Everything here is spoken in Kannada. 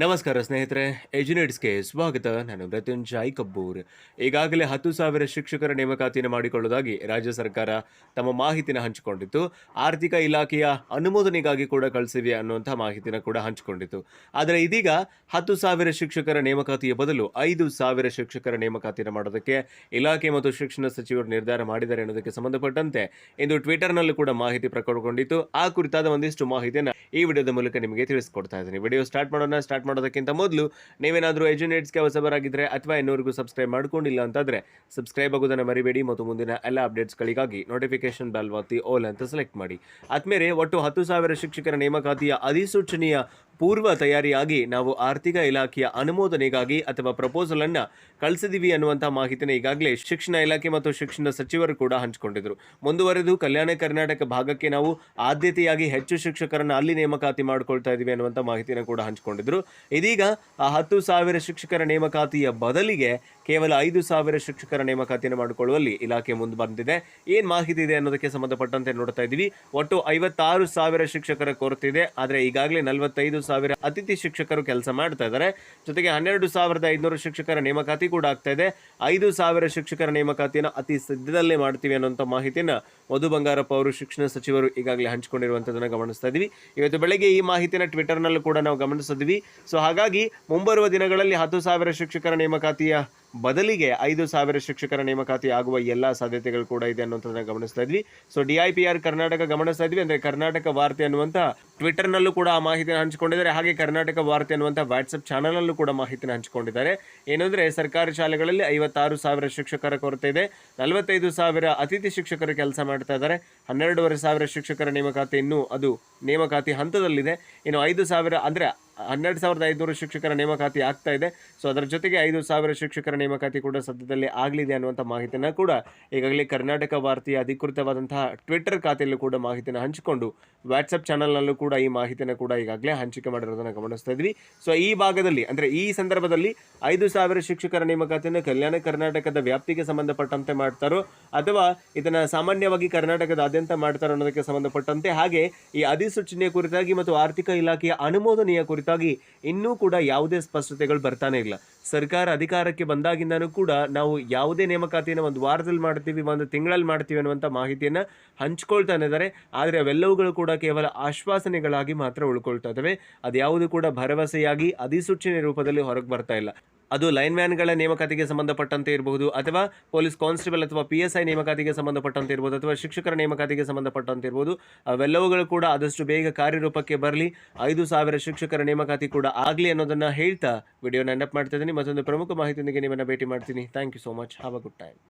ನಮಸ್ಕಾರ ಸ್ನೇಹಿತರೆ ಎಜುನೇಟ್ಸ್ಗೆ ಸ್ವಾಗತ. ನಾನು ಮೃತ್ಯುಂಜಯ್ ಕಬ್ಬೂರ್. ಈಗಾಗಲೇ ಹತ್ತು ಸಾವಿರ ಶಿಕ್ಷಕರ ನೇಮಕಾತಿಯನ್ನು ಮಾಡಿಕೊಳ್ಳುವುದಾಗಿ ರಾಜ್ಯ ಸರ್ಕಾರ ತಮ್ಮ ಮಾಹಿತಿನ ಹಂಚಿಕೊಂಡಿತ್ತು. ಆರ್ಥಿಕ ಇಲಾಖೆಯ ಅನುಮೋದನೆಗಾಗಿ ಕೂಡ ಕಳಿಸಿವೆ ಅನ್ನುವಂಥ ಮಾಹಿತಿನ ಕೂಡ ಹಂಚಿಕೊಂಡಿತ್ತು. ಆದರೆ ಇದೀಗ ಹತ್ತು ಸಾವಿರ ಶಿಕ್ಷಕರ ನೇಮಕಾತಿಯ ಬದಲು ಐದು ಸಾವಿರ ಶಿಕ್ಷಕರ ನೇಮಕಾತಿಯನ್ನು ಮಾಡೋದಕ್ಕೆ ಇಲಾಖೆ ಮತ್ತು ಶಿಕ್ಷಣ ಸಚಿವರು ನಿರ್ಧಾರ ಮಾಡಿದ್ದಾರೆ ಅನ್ನೋದಕ್ಕೆ ಸಂಬಂಧಪಟ್ಟಂತೆ ಇಂದು ಟ್ವಿಟರ್ನಲ್ಲೂ ಕೂಡ ಮಾಹಿತಿ ಪ್ರಕಟಗೊಂಡಿತ್ತು. ಆ ಕುರಿತಾದ ಒಂದಿಷ್ಟು ಮಾಹಿತಿಯನ್ನು ಈ ವಿಡಿಯೋದ ಮೂಲಕ ನಿಮಗೆ ತಿಳಿಸ್ಕೊಡ್ತಾ ಇದ್ದೀನಿ. ವಿಡಿಯೋ ಸ್ಟಾರ್ಟ್ ಮಾಡೋಣ, ಸ್ಟಾರ್ಟ್ ಮಾಡೋದಕ್ಕಿಂತ ಮೊದಲು ನೀವೇನಾದರೂ ಎಜುನೇಟ್ಸ್ಗೆ ಹೊಸಬರಾಗಿದ್ದರೆ ಅಥವಾ ಇನ್ನೂರಿಗೂ ಸಬ್ಸ್ಕ್ರೈಬ್ ಮಾಡ್ಕೊಂಡಿಲ್ಲ ಅಂತಂದರೆ ಸಬ್ಸ್ಕ್ರೈಬ್ ಆಗೋದನ್ನು ಮರಿಬೇಡಿ. ಮತ್ತು ಮುಂದಿನ ಎಲ್ಲ ಅಪ್ಡೇಟ್ಸ್ಗಳಿಗಾಗಿ ನೋಟಿಫಿಕೇಶನ್ ಬೆಲ್ ಒತ್ತಿ ಓಲ್ ಅಂತ ಸೆಲೆಕ್ಟ್ ಮಾಡಿ. ಆದ್ಮೇಲೆ ಒಟ್ಟು ಹತ್ತು ಸಾವಿರ ಶಿಕ್ಷಕರ ನೇಮಕಾತಿಯ ಅಧಿಸೂಚನೆಯ ಪೂರ್ವ ತಯಾರಿಯಾಗಿ ನಾವು ಆರ್ಥಿಕ ಇಲಾಖೆಯ ಅನುಮೋದನೆಗಾಗಿ ಅಥವಾ ಪ್ರಪೋಸಲ್ ಅನ್ನ ಕಳಿಸಿದೀವಿ ಅನ್ನುವಂಥ ಮಾಹಿತಿನ ಈಗಾಗಲೇ ಶಿಕ್ಷಣ ಇಲಾಖೆ ಮತ್ತು ಶಿಕ್ಷಣ ಸಚಿವರು ಕೂಡ ಹಂಚಿಕೊಂಡಿದ್ರು. ಮುಂದುವರೆದು ಕಲ್ಯಾಣ ಕರ್ನಾಟಕ ಭಾಗಕ್ಕೆ ನಾವು ಆದ್ಯತೆಯಾಗಿ ಹೆಚ್ಚು ಶಿಕ್ಷಕರನ್ನ ಅಲ್ಲಿ ನೇಮಕಾತಿ ಮಾಡ್ಕೊಳ್ತಾ ಇದ್ದೀವಿ ಅನ್ನುವಂಥ ಮಾಹಿತಿನ ಕೂಡ ಹಂಚಿಕೊಂಡಿದ್ರು. ಇದೀಗ ಆ ಹತ್ತು ಸಾವಿರ ಶಿಕ್ಷಕರ ನೇಮಕಾತಿಯ ಬದಲಿಗೆ ಕೇವಲ ಐದು ಸಾವಿರ ಶಿಕ್ಷಕರ ನೇಮಕಾತಿಯನ್ನು ಮಾಡಿಕೊಳ್ಳುವಲ್ಲಿ ಇಲಾಖೆ ಮುಂದೆ ಬಂದಿದೆ. ಏನ್ ಮಾಹಿತಿ ಇದೆ ಅನ್ನೋದಕ್ಕೆ ಸಂಬಂಧಪಟ್ಟಂತೆ ನೋಡ್ತಾ ಇದ್ದೀವಿ ಒಟ್ಟು ಐವತ್ತಾರು ಸಾವಿರ ಶಿಕ್ಷಕರ ಕೊರತೆ ಇದೆ. ಆದರೆ ಈಗಾಗಲೇ ನಲವತ್ತೈದು ಸಾವಿರ ಅತಿಥಿ ಶಿಕ್ಷಕರು ಕೆಲಸ ಮಾಡ್ತಾ ಇದ್ದಾರೆ. ಜೊತೆಗೆ ಹನ್ನೆರಡು ಸಾವಿರದ ಐದುನೂರು ಶಿಕ್ಷಕರ ನೇಮಕಾತಿ ಕೂಡ ಆಗ್ತಾ ಇದೆ. ಐದು ಸಾವಿರ ಶಿಕ್ಷಕರ ನೇಮಕಾತಿಯನ್ನು ಅತಿ ಸದ್ಯದಲ್ಲೇ ಮಾಡ್ತೀವಿ ಅನ್ನುವಂಥ ಮಾಹಿತಿಯನ್ನು ಮಧು ಬಂಗಾರಪ್ಪ ಅವರು ಶಿಕ್ಷಣ ಸಚಿವರು ಈಗಾಗಲೇ ಹಂಚಿಕೊಂಡಿರುವಂಥದ್ದನ್ನು ಗಮನಿಸ್ತಾ ಇದ್ದೀವಿ ಇವತ್ತು ಬೆಳಗ್ಗೆ ಈ ಮಾಹಿತಿನ ಟ್ವಿಟರ್ನಲ್ಲೂ ಕೂಡ ನಾವು ಗಮನಿಸಿದ್ವಿ. ಸೊ ಹಾಗಾಗಿ ಮುಂಬರುವ ದಿನಗಳಲ್ಲಿ ಹತ್ತು ಸಾವಿರ ಶಿಕ್ಷಕರ ನೇಮಕಾತಿಯ ಬದಲಿಗೆ ಐದು ಸಾವಿರ ಶಿಕ್ಷಕರ ನೇಮಕಾತಿ ಆಗುವ ಎಲ್ಲ ಸಾಧ್ಯತೆಗಳು ಕೂಡ ಇದೆ ಅನ್ನೋಂಥದ್ದನ್ನ ಗಮನಿಸ್ತಾ ಇದ್ವಿ. So D I P R Karnataka ಗಮನಿಸ್ತಾ ಇದ್ವಿ ಅಂದ್ರೆ ಕರ್ನಾಟಕ ವಾರ್ತೆ ಅನ್ನುವಂಥ ಟ್ವಿಟರ್ನಲ್ಲೂ ಕೂಡ ಆ ಮಾಹಿತಿನ ಹಂಚಿಕೊಂಡಿದ್ದಾರೆ. ಹಾಗೆ ಕರ್ನಾಟಕ ವಾರ್ತೆ ಅನ್ನುವಂಥ ವಾಟ್ಸಪ್ ಚಾನಲಲ್ಲೂ ಕೂಡ ಮಾಹಿತಿನ ಹಂಚಿಕೊಂಡಿದ್ದಾರೆ. ಏನಂದ್ರೆ ಸರ್ಕಾರಿ ಶಾಲೆಗಳಲ್ಲಿ ಐವತ್ತಾರು ಸಾವಿರ ಶಿಕ್ಷಕರ ಕೊರತೆ ಇದೆ. ನಲವತ್ತೈದು ಸಾವಿರ ಅತಿಥಿ ಶಿಕ್ಷಕರು ಕೆಲಸ ಮಾಡ್ತಾ ಇದ್ದಾರೆ. ಹನ್ನೆರಡೂವರೆ ಸಾವಿರ ಶಿಕ್ಷಕರ ನೇಮಕಾತಿ ಇನ್ನೂ ಅದು ನೇಮಕಾತಿ ಹಂತದಲ್ಲಿದೆ. ಇನ್ನು ಐದು ಸಾವಿರ ಅಂದರೆ ಹನ್ನೆರಡು ಸಾವಿರದ ಐದುನೂರು ಶಿಕ್ಷಕರ ನೇಮಕಾತಿ ಆಗ್ತಾ ಇದೆ. ಸೊ ಅದರ ಜೊತೆಗೆ ಐದು ಸಾವಿರ ಶಿಕ್ಷಕರ ನೇಮಕಾತಿ ಕೂಡ ಸದ್ಯದಲ್ಲಿ ಆಗಲಿದೆ ಅನ್ನುವಂಥ ಮಾಹಿತಿನ ಕೂಡ ಈಗಾಗಲೇ ಕರ್ನಾಟಕ ಭಾರತೀಯ ಅಧಿಕೃತವಾದಂತಹ ಟ್ವಿಟರ್ ಖಾತೆಯಲ್ಲೂ ಕೂಡ ಮಾಹಿತಿನ ಹಂಚಿಕೊಂಡು ವಾಟ್ಸಪ್ ಚಾನಲ್ನಲ್ಲೂ ಕೂಡ ಈ ಮಾಹಿತಿನ ಕೂಡ ಈಗಾಗಲೇ ಹಂಚಿಕೆ ಮಾಡಿರೋದನ್ನು ಗಮನಿಸ್ತಾ ಇದ್ವಿ. ಸೊ ಈ ಭಾಗದಲ್ಲಿ ಅಂದರೆ ಈ ಸಂದರ್ಭದಲ್ಲಿ ಐದು ಸಾವಿರ ಶಿಕ್ಷಕರ ನೇಮಕಾತಿಯನ್ನು ಕಲ್ಯಾಣ ಕರ್ನಾಟಕದ ವ್ಯಾಪ್ತಿಗೆ ಸಂಬಂಧಪಟ್ಟಂತೆ ಮಾಡ್ತಾರೋ ಅಥವಾ ಇದನ್ನು ಸಾಮಾನ್ಯವಾಗಿ ಕರ್ನಾಟಕದಾದ್ಯಂತ ಮಾಡ್ತಾರೋ ಅನ್ನೋದಕ್ಕೆ ಸಂಬಂಧಪಟ್ಟಂತೆ ಹಾಗೆ ಈ ಅಧಿಸೂಚನೆಯ ಕುರಿತಾಗಿ ಮತ್ತು ಆರ್ಥಿಕ ಇಲಾಖೆಯ ಅನುಮೋದನೆಯ ಕುರಿತಾಗಿ ಇನ್ನೂ ಕೂಡ ಯಾವುದೇ ಸ್ಪಷ್ಟತೆಗಳು ಬರ್ತಾನೆ ಇಲ್ಲ. ಸರ್ಕಾರ ಅಧಿಕಾರಕ್ಕೆ ಬಂದಾಗಿಂದನೂ ಕೂಡ ನಾವು ಯಾವುದೇ ನೇಮಕಾತಿಯನ್ನು ಒಂದು ವಾರದಲ್ಲಿ ಮಾಡ್ತೀವಿ, ಒಂದು ತಿಂಗಳಲ್ಲಿ ಮಾಡ್ತೀವಿ ಅನ್ನುವಂಥ ಮಾಹಿತಿಯನ್ನು ಹಂಚ್ಕೊಳ್ತಾನೆ ಇದ್ದಾರೆ. ಆದರೆ ಅವೆಲ್ಲವುಗಳು ಕೂಡ ಕೇವಲ ಆಶ್ವಾಸನೆಗಳಾಗಿ ಮಾತ್ರ ಉಳ್ಕೊಳ್ತಾ ಇದ್ದಾವೆ. ಅದ್ಯಾವುದು ಕೂಡ ಭರವಸೆಯಾಗಿ ಅಧಿಸೂಚನೆ ರೂಪದಲ್ಲಿ ಹೊರಗೆ ಬರ್ತಾ ಇಲ್ಲ. ಅದು ಲೈನ್ ಮ್ಯಾನ್ಗಳ ನೇಮಕಾತಿಗೆ ಸಂಬಂಧಪಟ್ಟಂತೆ ಇರಬಹುದು, ಅಥವಾ ಪೊಲೀಸ್ ಕಾನ್ಸ್ಟೇಬಲ್ ಅಥವಾ ಪಿ ಎಸ್ ಐ ನೇಮಕಾತಿಗೆ ಸಂಬಂಧಪಟ್ಟಂತೆ ಇರ್ಬೋದು ಅಥವಾ ಶಿಕ್ಷಕರ ನೇಮಕಾತಿಗೆ ಸಂಬಂಧಪಟ್ಟಂತೆ ಇರ್ಬೋದು ಅವೆಲ್ಲವುಗಳು ಕೂಡ ಆದಷ್ಟು ಬೇಗ ಕಾರ್ಯರೂಪಕ್ಕೆ ಬರಲಿ. ಐದು ಸಾವಿರ ಶಿಕ್ಷಕರ ನೇಮಕಾತಿ ಕೂಡ ಆಗಲಿ ಅನ್ನೋದನ್ನು ಹೇಳ್ತಾ ವಿಡಿಯೋನ ನೆನಪು ಮಾಡ್ತಾ ಇದ್ದೀನಿ. ಮತ್ತೊಂದು ಪ್ರಮುಖ ಮಾಹಿತಿಯೊಂದಿಗೆ ನಿಮ್ಮನ್ನು ಭೇಟಿ ಮಾಡ್ತೀನಿ. Thank you so much have a good time